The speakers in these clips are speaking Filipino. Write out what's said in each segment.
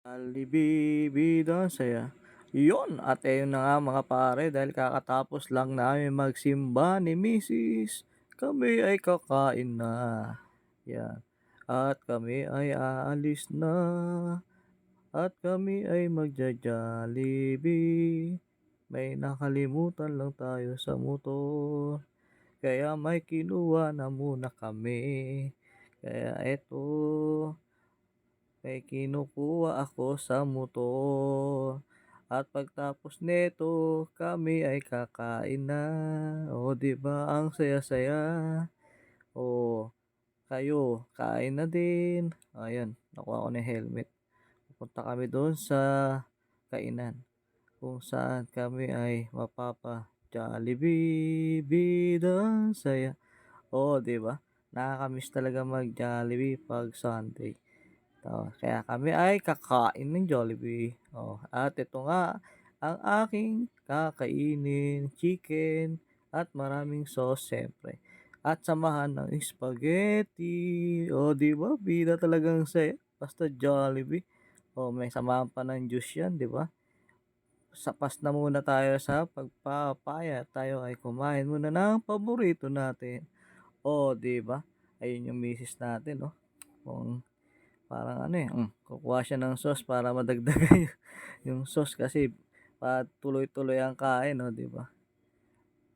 Alibibida saya. Yun, at ayun na nga mga pare dahil kakatapos lang namin magsimba ni Mrs. Kami ay kakain na. Yan. At kami ay aalis na. At kami ay magja-Jollibee. May nakalimutan lang tayo sa motor. Kaya may kinuha na muna kami. Kaya eto, may kinukuha ako sa motor. At pagtapos nito, kami ay kakain na. O, di ba ang saya-saya? O, kayo, kain na din. Ayan, nakuha ko na helmet. Pupunta kami doon sa kainan. Kung saan kami ay mapapa Jollibee, bida saya. O, di ba? Nakakamiss talaga mag Jollibee pag Sunday. Oh, kaya kami ay kakain ng Jollibee. Oh, at ito nga ang aking kakainin, chicken at maraming sauce siyempre. At samahan ng spaghetti. O, di ba? Bida talagang saya. Basta Jollibee. O, may samahan pa ng juice yan, di ba? Sapas na muna tayo sa pagpapaya. Tayo ay kumain muna ng paborito natin. O, di ba? Ayun yung misis natin, no? Kung parang ano eh, mm, kukuha siya ng sauce para madagdagan yung, sauce kasi para tuloy-tuloy ang kain, no, di ba?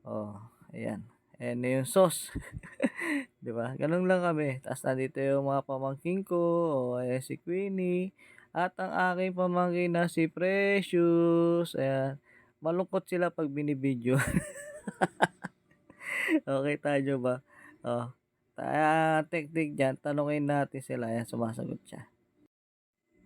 Oh, ayan. Ayan yung sauce. di ba? Ganun lang kami. Tapos nandito yung mga pamangking ko, o ayan si Queenie, at ang aking pamangkin na si Precious. Ayan. Malungkot sila pag binibidyo. okay tayo ba? Oh. Kaya teknik dyan, tanungin natin sila. Ayan, sumasagot siya.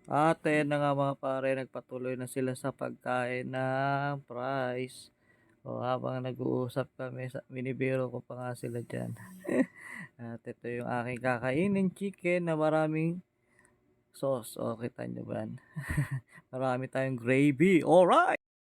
At ayan na nga mga pare, nagpatuloy na sila sa pagkain ng price. O habang nag-uusap kami, sa, binibiro ko pa nga sila dyan. At ito yung aking kakainin chicken na maraming sauce. O, kita nyo ba? Marami tayong gravy. Alright!